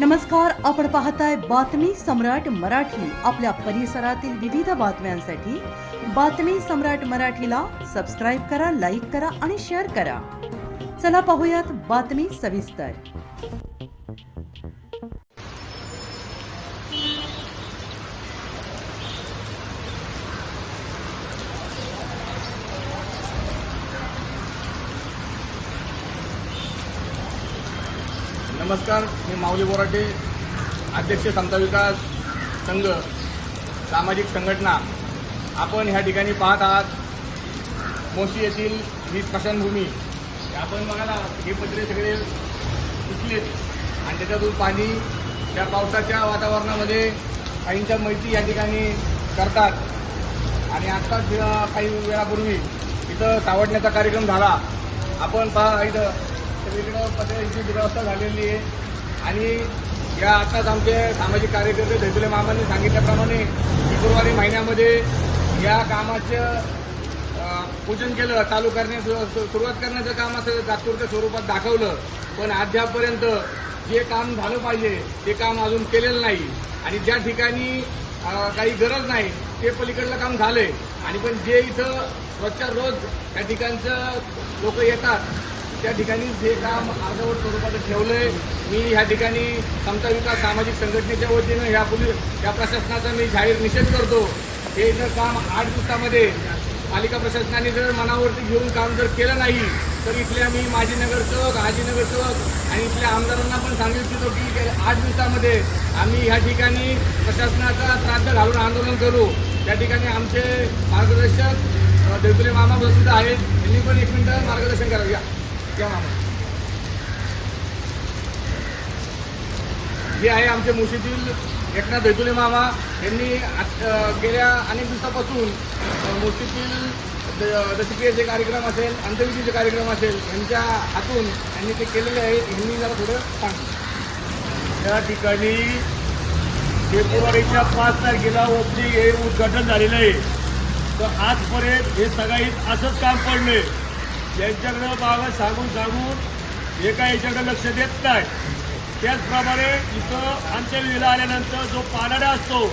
नमस्कार आपण पाहताय बातमी सम्राट मराठी. आपल्या परिसरातील विविध बातम्यांसाठी बातमी सम्राट मराठीला सबस्क्राईब करा लाईक करा आणि शेअर करा. चला पाहूयात बातमी सविस्तर. नमस्कार मी माऊली बोराटे अध्यक्ष समता विकास संघ सामाजिक संघटना. आपण ह्या ठिकाणी पाहत आहात मोशी येथील ही स्मशानभूमी. आपण बघायला हे पत्रे सगळे उचलेत आणि त्याच्यातून पाणी त्या पावसाच्या वातावरणामध्ये काहींच्या मैत्री या ठिकाणी करतात. आणि आत्ताच काही वेळापूर्वी इथं सावडण्याचा कार्यक्रम झाला. आपण पहा इथं. सगळीकडं पत्र्याची व्यवस्था झालेली आहे. आणि या आताच आमचे सामाजिक कार्यकर्ते धैतुले मामांनी सांगितल्याप्रमाणे फेब्रुवारी महिन्यामध्ये या कामाचं पूजन केलं चालू करण्यास सुरुवात करण्याचं काम असं तात्पुरत्या स्वरूपात दाखवलं. पण अद्यापपर्यंत जे काम झालं पाहिजे ते काम अजून केलेलं नाही. आणि ज्या ठिकाणी काही गरज नाही ते पलीकडलं काम झालंय. आणि पण जे इथं रोजच्या रोज त्या ठिकाणचं लोक येतात त्या ठिकाणी जे काम अर्धवट ठेवलं ठेवलंय मी ह्या ठिकाणी समता विकास सामाजिक संघटनेच्या वतीनं ह्या पोलीस या प्रशासनाचा मी जाहीर निषेध करतो. हे जर काम आठ दिवसामध्ये पालिका प्रशासनाने जर मनावरती घेऊन काम जर केलं नाही तर इथल्या मी माजी नगरसेवक आजी नगरसेवक आणि इथल्या आमदारांना पण सांगू इच्छितो की गेल्या आठ दिवसामध्ये आम्ही ह्या ठिकाणी प्रशासनाचा श्राद्ध घालून आंदोलन करू. त्या ठिकाणी आमचे मार्गदर्शक अ, देवतुले मामा सुद्धा आहेत. त्यांनी पण एक मिनटं मार्गदर्शन करावं या मामा जे आहे आमचे मुशीतील एकनाथ दैतुले मामा. यांनी गेल्या अनेक दिवसापासून मुशीतील द- दशक्रियेचे कार्यक्रम असेल अंत्यविधीचे कार्यक्रम असेल यांच्या हातून यांनी ते केलेले आहे. यांनी जरा थोडं सांग. त्या ठिकाणी फेब्रुवारीच्या पाच तारखेला ओपनिंग हे उद्घाटन झालेलं आहे. तर आजपर्यंत हे सगळ्यात असंच काम पडले यांच्याकडं बाबा सांगून सांगून एका काय याच्याकडे लक्ष देत नाही. त्याचप्रमाणे इथं अंत्यविधीला आल्यानंतर जो पानाडा असतो